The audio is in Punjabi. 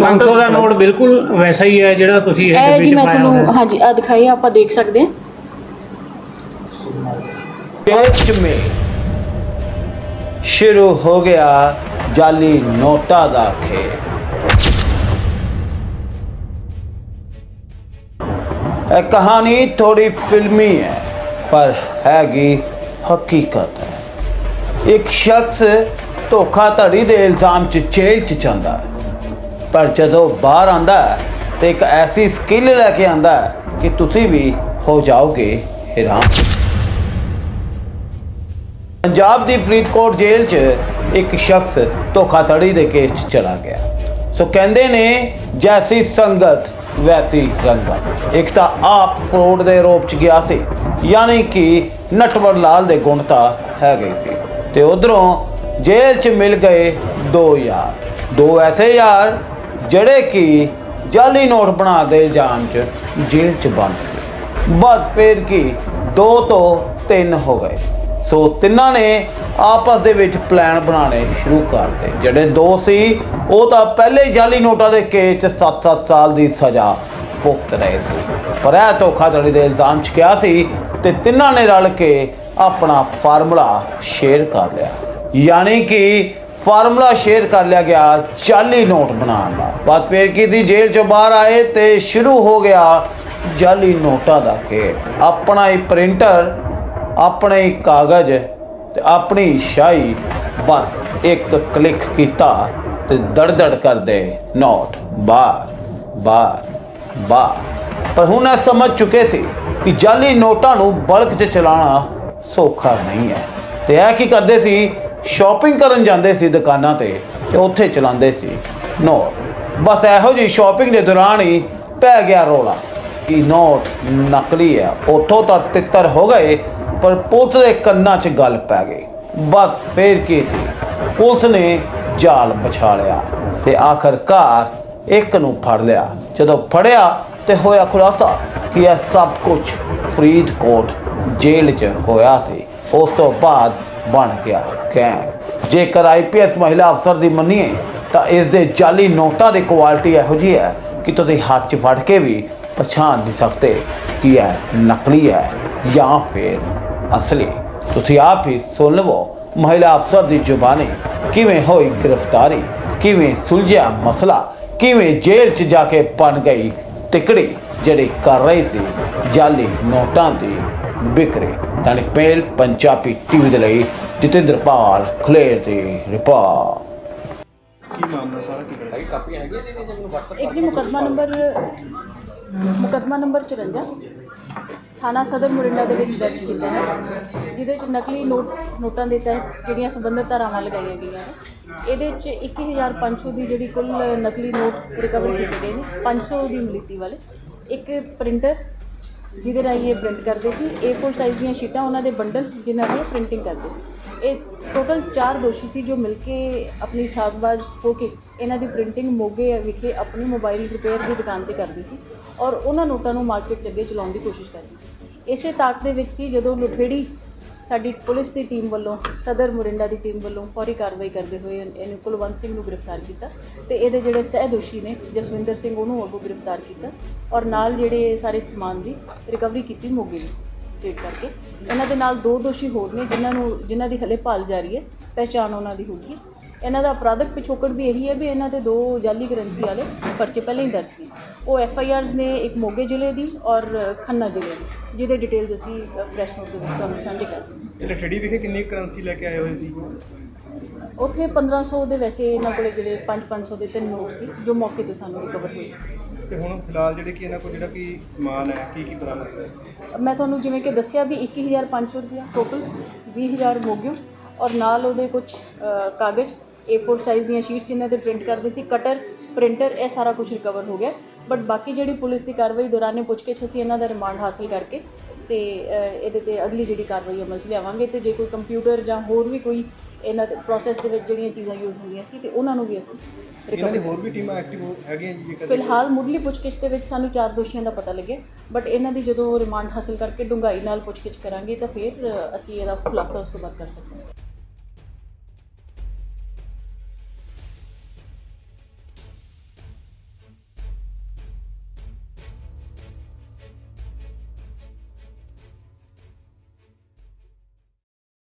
500 ਦਾ ਨੋਟ ਬਿਲਕੁਲ ਵੈਸਾ ਹੀ ਹੈ ਜਿਹੜਾ ਤੁਸੀਂ ਇਹ ਇਹ ਡੱਬੇ ਜੀ 'ਚ ਮੈਂ ਪਾਇਆ ਤੁਹਾਨੂੰ ਹੋਇਆ ਹਾਂਜੀ ਆ ਦਿਖਾਈ ਆਪਾਂ ਦੇਖ ਸਕਦੇ ਹਾਂ देश में शुरू हो गया जाली नोटा ਦਾ ਖੇਡ ਇਹ ਕਹਾਣੀ ਥੋੜੀ ਫਿਲਮੀ ਹੈ ਪਰ ਹੈਗੀ ਹਕੀਕਤ ਹੈ ਇੱਕ ਸ਼ਖਸ ਧੋਖਾਧੜੀ ਦੇ ਇਲਜ਼ਾਮ 'ਚ ਜੇਲ੍ਹ 'ਚ ਜਾਂਦਾ ਹੈ ਪਰ ਜਦੋਂ ਬਾਹਰ ਆਂਦਾ ਹੈ ਤੇ ਇੱਕ ਐਸੀ ਸਕਿੱਲ ਲੈ ਕੇ ਆਂਦਾ ਹੈ ਕਿ ਤੁਸੀਂ ਵੀ ਹੋ ਜਾਓਗੇ ਹੈਰਾਨ। ਪੰਜਾਬ ਦੀ ਫਰੀਦਕੋਟ ਜੇਲ੍ਹ 'ਚ ਇੱਕ ਸ਼ਖਸ ਧੋਖਾਧੜੀ ਦੇ ਕੇਸ 'ਚ ਚਲਾ ਗਿਆ। ਸੋ ਕਹਿੰਦੇ ਨੇ, ਜੈਸੀ ਸੰਗਤ, ਵੈਸੀ ਰੰਗਤ ਇੱਕ ਤਾਂ ਆਪ ਫਰੋਡ ਦੇ ਆਰੋਪ 'ਚ ਗਿਆ ਸੀ, ਯਾਨੀ ਕਿ ਨਟਵਰ ਲਾਲ ਦੇ ਗੁਣ ਤਾਂ ਹੈਗੇ ਸੀ। ਤੇ ਉਧਰੋਂ ਜੇਲ੍ਹ 'ਚ ਮਿਲ ਗਏ ਦੋ ਯਾਰ। ਦੋ ਐਸੇ ਯਾਰ ਜਿਹੜੇ ਕਿ ਜਾਲੀ ਨੋਟ ਬਣਾ ਦੇ ਇਲਜ਼ਾਮ 'ਚ ਜੇਲ੍ਹ 'ਚ ਬੰਦ ਸੀ। ਬਸ ਫੇਰ ਕੀ, ਦੋ ਤੋਂ ਤਿੰਨ ਹੋ ਗਏ। ਸੋ ਤਿੰਨਾਂ ਨੇ ਆਪਸ ਦੇ ਵਿੱਚ ਪਲਾਨ ਬਣਾਉਣੇ ਸ਼ੁਰੂ ਕਰਤੇ ਜਿਹੜੇ ਦੋ ਸੀ, ਉਹ ਤਾਂ ਪਹਿਲੇ ਹੀ ਜਾਲੀ ਨੋਟਾਂ ਦੇ ਕੇਸ 'ਚ 7-7 ਸਾਲ ਦੀ ਸਜ਼ਾ ਭੁਗਤ ਰਹੇ ਸੀ। ਪਰ ਇਹ ਧੋਖਾਧੜੀ ਦੇ ਇਲਜ਼ਾਮ 'ਚ ਕਿਹਾ ਸੀ ਤੇ ਤਿੰਨਾਂ ਨੇ ਰਲ ਕੇ ਆਪਣਾ ਫਾਰਮੂਲਾ ਸ਼ੇਅਰ ਕਰ ਲਿਆ। ਯਾਨੀ ਕਿ ਫਾਰਮੂਲਾ ਸ਼ੇਅਰ ਕਰ ਲਿਆ ਗਿਆ ਜਾਲੀ ਨੋਟ ਬਣਾਉਣ ਦਾ। ਬਸ ਫਿਰ ਕੀ ਸੀ ਜੇਲ੍ਹ 'ਚੋਂ ਬਾਹਰ ਆਏ ਤੇ ਸ਼ੁਰੂ ਹੋ ਗਿਆ ਜਾਲੀ ਨੋਟਾਂ ਦਾ ਖੇਡ। ਆਪਣਾ ਹੀ ਪ੍ਰਿੰਟਰ, ਆਪਣੇ ਹੀ ਕਾਗਜ਼ ਤੇ ਆਪਣੀ ਸ਼ਾਹੀ ਬਸ ਇੱਕ ਕਲਿੱਕ ਕੀਤਾ ਤੇ ਦੜਦੜ ਕਰਦੇ ਨੋਟ ਬਾਹਰ ਬਾਹਰ ਬਾਹਰ ਪਰ ਹੁਣ ਇਹ ਸਮਝ ਚੁੱਕੇ ਸੀ ਕਿ ਜਾਲੀ ਨੋਟਾਂ ਨੂੰ ਬਲਕ 'ਚ ਚਲਾਉਣਾ ਸੌਖਾ ਨਹੀਂ ਹੈ। ਤੇ ਇਹ ਕੀ ਕਰਦੇ ਸੀ? ਸ਼ਾਪਿੰਗ ਕਰਨ ਜਾਂਦੇ ਸੀ ਦੁਕਾਨਾਂ ਤੇ ਤੇ ਉੱਥੇ ਚਲਾਉਂਦੇ ਸੀ। ਨੋਟ। ਬਸ ਇਹੋ ਜੀ ਸ਼ਾਪਿੰਗ ਦੇ ਦੌਰਾਨ ਹੀ ਪੈ ਗਿਆ ਰੋਲਾ ਕਿ ਨੋਟ ਨਕਲੀ ਹੈ ਉੱਥੋਂ ਤਾਂ ਤਿੱਤਰ ਹੋ ਗਏ, ਪਰ ਪੁਲਿਸ ਦੇ ਕੰਨਾਂ 'ਚ ਗੱਲ ਪੈ ਗਈ। ਬਸ ਫੇਰ ਕੀ ਸੀ? ਪੁਲਿਸ ਨੇ ਜਾਲ ਵਿਛਾ ਲਿਆ ਤੇ ਆਖਰਕਾਰ ਇੱਕ ਨੂੰ ਫੜ ਲਿਆ। ਜਦੋਂ ਫੜਿਆ ਤੇ ਹੋਇਆ ਖੁਲਾਸਾ ਕਿ ਇਹ ਸਭ ਕੁਝ ਫਰੀਦਕੋਟ ਜੇਲ੍ਹ 'ਚ ਹੋਇਆ ਸੀ। ਉਸ ਤੋਂ ਬਾਅਦ ਬਣ ਗਿਆ ਗੈਂਗ ਜੇਕਰ ਆਈਪੀਐਸ ਮਹਿਲਾ ਅਫਸਰ ਦੀ ਮੰਨੀਏ, ਤਾਂ ਇਸ ਦੇ ਜਾਲੀ ਨੋਟਾਂ ਦੀ ਕੁਆਲਿਟੀ ਇਹੋ ਜਿਹੀ ਹੈ ਕਿ ਤੁਸੀਂ ਹੱਥ 'ਚ ਫੜ ਕੇ ਵੀ ਪਛਾਣ ਨਹੀਂ ਸਕਦੇ ਕਿ ਇਹ ਨਕਲੀ ਹੈ ਜਾਂ ਫਿਰ ਅਸਲੀ, ਤੁਸੀਂ ਆਪ ਹੀ ਸੁਣ ਲਵੋ ਮਹਿਲਾ ਅਫਸਰ ਦੀ ਜ਼ੁਬਾਨੀ ਕਿਵੇਂ ਹੋਈ ਗ੍ਰਿਫਤਾਰੀ, ਕਿਵੇਂ ਸੁਲਝਿਆ ਮਸਲਾ, ਕਿਵੇਂ ਜੇਲ੍ਹ 'ਚ ਜਾ ਕੇ ਬਣ ਗਈ ਟਿਕੜੀ ਜਿਹੜੀ ਕਰ ਰਹੀ ਸੀ ਜਾਲੀ ਨੋਟਾਂ ਦੀ ਵਿਕਰੀ ਦੈਨਿਕ ਪਹਿਲ ਪੰਜਾਬੀ ਟੀਵੀ ਦੇ ਲਈ ਜਤਿੰਦਰ ਪਾਲ ਖਲੇਰ ਦੀ ਰਿਪੋਰਟ। ਕੀ ਮਾਮਲਾ ਸਾਰਾ ਕੀ ਹੈ ਇੱਕ ਜੀ ਮੁਕੱਦਮਾ ਨੰਬਰ ਮੁਕੱਦਮਾ ਨੰਬਰ 54 ਥਾਣਾ ਸਦਰ ਮੁਰਿੰਡਾ ਦੇ ਵਿੱਚ ਦਰਜ ਕੀਤਾ ਹੈ ਜਿਹਦੇ ਵਿੱਚ ਨਕਲੀ ਨੋਟ ਨੋਟਾਂ ਦੇ ਤਹਿਤ ਜਿਹੜੀਆਂ ਸੰਬੰਧਿਤ ਧਾਰਾਵਾਂ ਲਗਾਈਆਂ ਗਈਆਂ ਨੇ ਇਹਦੇ ਵਿੱਚ 1500 ਦੀ ਜਿਹੜੀ ਕੁੱਲ ਨਕਲੀ ਨੋਟ ਰਿਕਵਰ ਕੀਤੇ ਗਏ ਨੇ 500 ਦੀ ਮਿਲੀਤੀ ਵਾਲੇ ਇੱਕ ਪ੍ਰਿੰਟਰ ਜਿਹਦੇ ਰਾਹੀਂ ਇਹ ਪ੍ਰਿੰਟ ਕਰਦੇ ਸੀ। A4 ਸਾਈਜ਼ ਦੀਆਂ ਸ਼ੀਟਾਂ ਉਹਨਾਂ ਦੇ ਬੰਡਲ ਜਿਨ੍ਹਾਂ ਦੀ ਪ੍ਰਿੰਟਿੰਗ ਕਰਦੇ ਸੀ। ਇਹ ਟੋਟਲ 4 ਦੋਸ਼ੀ ਸੀ ਜੋ ਮਿਲ ਕੇ ਆਪਣੀ ਸਾਜ਼ਬਾਜ਼ ਹੋ ਕੇ ਇਹਨਾਂ ਦੀ ਪ੍ਰਿੰਟਿੰਗ ਮੋਗੇ ਵਿਖੇ ਆਪਣੀ ਮੋਬਾਈਲ ਰਿਪੇਅਰ ਦੀ ਦੁਕਾਨ ਤੇ ਕਰਦੇ ਸੀ ਔਰ ਉਹਨਾਂ ਨੋਟਾਂ ਨੂੰ ਮਾਰਕੀਟ 'ਚ ਅੱਗੇ ਚਲਾਉਣ ਦੀ ਕੋਸ਼ਿਸ਼ ਕਰਦੀ ਸੀ। ਇਸੇ ਤਾਕ ਦੇ ਵਿੱਚ ਸੀ ਜਦੋਂ ਲੁਠੇੜੀ ਸਾਡੀ ਪੁਲਿਸ ਦੀ ਟੀਮ ਵੱਲੋਂ, ਸਦਰ ਮੁਰਿੰਡਾ ਦੀ ਟੀਮ ਵੱਲੋਂ ਫੌਰੀ ਕਾਰਵਾਈ ਕਰਦੇ ਹੋਏ ਇਹਨੂੰ ਕੁਲਵੰਤ ਸਿੰਘ ਨੂੰ ਗ੍ਰਿਫਤਾਰ ਕੀਤਾ ਤੇ ਇਹਦੇ ਜਿਹੜੇ ਸਹਿ ਦੋਸ਼ੀ ਨੇ, ਜਸਵਿੰਦਰ ਸਿੰਘ ਉਹਨੂੰ ਅੱਗੋਂ ਗ੍ਰਿਫਤਾਰ ਕੀਤਾ ਔਰ ਨਾਲ ਜਿਹੜੇ ਸਾਰੇ ਸਮਾਨ ਦੀ ਰਿਕਵਰੀ ਕੀਤੀ ਮੋਗੇ ਦੀ ਟ੍ਰੀਟ ਕਰਕੇ। ਇਹਨਾਂ ਦੇ ਨਾਲ ਦੋ ਦੋਸ਼ੀ ਹੋਰ ਨੇ ਜਿਨ੍ਹਾਂ ਨੂੰ, ਜਿਨ੍ਹਾਂ ਦੀ ਹਲੇ ਭਾਲ ਜਾਰੀ ਹੈ, ਪਹਿਚਾਣ ਉਹਨਾਂ ਦੀ ਹੋ ਗਈ ਇਹਨਾਂ ਦਾ ਅਪਰਾਧਕ ਪਿਛੋਕੜ ਵੀ ਇਹੀ ਹੈ ਵੀ ਇਹਨਾਂ ਦੇ ਦੋ ਜਾਲੀ ਕਰੰਸੀ ਵਾਲੇ ਪਰਚੇ ਪਹਿਲਾਂ ਹੀ ਦਰਜ ਨੇ ਉਹ ਐਫ ਆਈ ਆਰਸ ਨੇ ਇੱਕ ਮੋਗੇ ਜ਼ਿਲ੍ਹੇ ਦੀ ਔਰ ਖੰਨਾ ਜ਼ਿਲ੍ਹੇ ਦੀ। ਜਿਹਦੇ ਡਿਟੇਲਸ ਅਸੀਂ ਪ੍ਰੈਸ ਨੋਟ ਦੇ ਵਿੱਚ ਤੁਹਾਨੂੰ ਸਾਂਝੇ ਕਰ ਦਿੰਦੇ ਇਹ ਲਖੜੀ ਵਿਖੇ ਕਿੰਨੀ ਕਰੰਸੀ ਲੈ ਕੇ ਆਏ ਹੋਏ ਸੀ। ਉੱਥੇ 1500 ਦੇ ਵੈਸੇ ਇਹਨਾਂ ਕੋਲੇ ਜਿਹੜੇ 5-500 ਦੇ ਤਿੰਨ ਨੋਟ ਸੀ ਜੋ ਮੌਕੇ ਤੋਂ ਸਾਨੂੰ ਰਿਕਵਰ ਹੋਏ ਸੀ। ਤੇ ਹੁਣ ਫਿਲਹਾਲ ਜਿਹੜੇ ਕਿ ਇਹਨਾਂ ਕੋਲ ਜਿਹੜਾ ਕਿ ਸਮਾਨ ਹੈ ਕੀ ਕੀ ਬਰਾਮਦ ਹੋਇਆ ਮੈਂ ਤੁਹਾਨੂੰ ਜਿਵੇਂ ਕਿ ਦੱਸਿਆ ਵੀ 21500 ਰੁਪਇਆ ਟੋਟਲ 20000 ਮੋਗਿਓ ਔਰ ਨਾਲ ਉਹਦੇ ਕੁਝ ਕਾਗਜ਼ A4 ਸਾਈਜ਼ ਦੀਆਂ ਸ਼ੀਟਸ ਜਿਨ੍ਹਾਂ ਤੇ ਪ੍ਰਿੰਟ ਕਰਦੇ ਸੀ ਕਟਰ ਪ੍ਰਿੰਟਰ ਇਹ ਸਾਰਾ ਕੁਝ ਰਿਕਵਰ ਹੋ ਗਿਆ। ਬਟ ਬਾਕੀ ਜਿਹੜੀ ਪੁਲਿਸ ਦੀ ਕਾਰਵਾਈ ਦੌਰਾਨੇ ਪੁੱਛਗਿੱਛ ਅਸੀਂ ਇਹਨਾਂ ਦਾ ਰਿਮਾਂਡ ਹਾਸਲ ਕਰਕੇ ਤੇ ਇਹਦੇ ਤੇ ਅਗਲੀ ਜਿਹੜੀ ਕਾਰਵਾਈ ਅਮਲ 'ਚ ਲਿਆਵਾਂਗੇ ਤੇ ਜੇ ਕੋਈ ਕੰਪਿਊਟਰ ਜਾਂ ਹੋਰ ਵੀ ਕੋਈ ਇਹਨਾਂ ਦੇ ਪ੍ਰੋਸੈਸ ਦੇ ਵਿੱਚ ਜਿਹੜੀਆਂ ਚੀਜ਼ਾਂ ਯੂਜ਼ ਹੁੰਦੀਆਂ ਸੀ ਤੇ ਉਹਨਾਂ ਨੂੰ ਵੀ ਅਸੀਂ ਇਹਨਾਂ ਦੀ ਹੋਰ ਵੀ ਟੀਮਾਂ ਐਕਟਿਵ ਹੈਗੀਆਂ ਜੀ ਜੇਕਰ ਫਿਲਹਾਲ ਮੁੱਢਲੀ ਪੁੱਛਗਿੱਛ ਦੇ ਵਿੱਚ ਸਾਨੂੰ ਚਾਰ ਦੋਸ਼ੀਆਂ ਦਾ ਪਤਾ ਲੱਗਿਆ ਬਟ ਇਹਨਾਂ ਦੀ ਜਦੋਂ ਰਿਮਾਂਡ ਹਾਸਲ ਕਰਕੇ ਡੂੰਘਾਈ ਨਾਲ ਪੁੱਛਗਿੱਛ ਕਰਾਂਗੇ ਤਾਂ ਫਿਰ ਅਸੀਂ ਇਹਦਾ ਖੁਲਾਸਾ ਉਸ ਤੋਂ ਬਾਅਦ ਕਰ ਸਕਦੇ ਹਾਂ।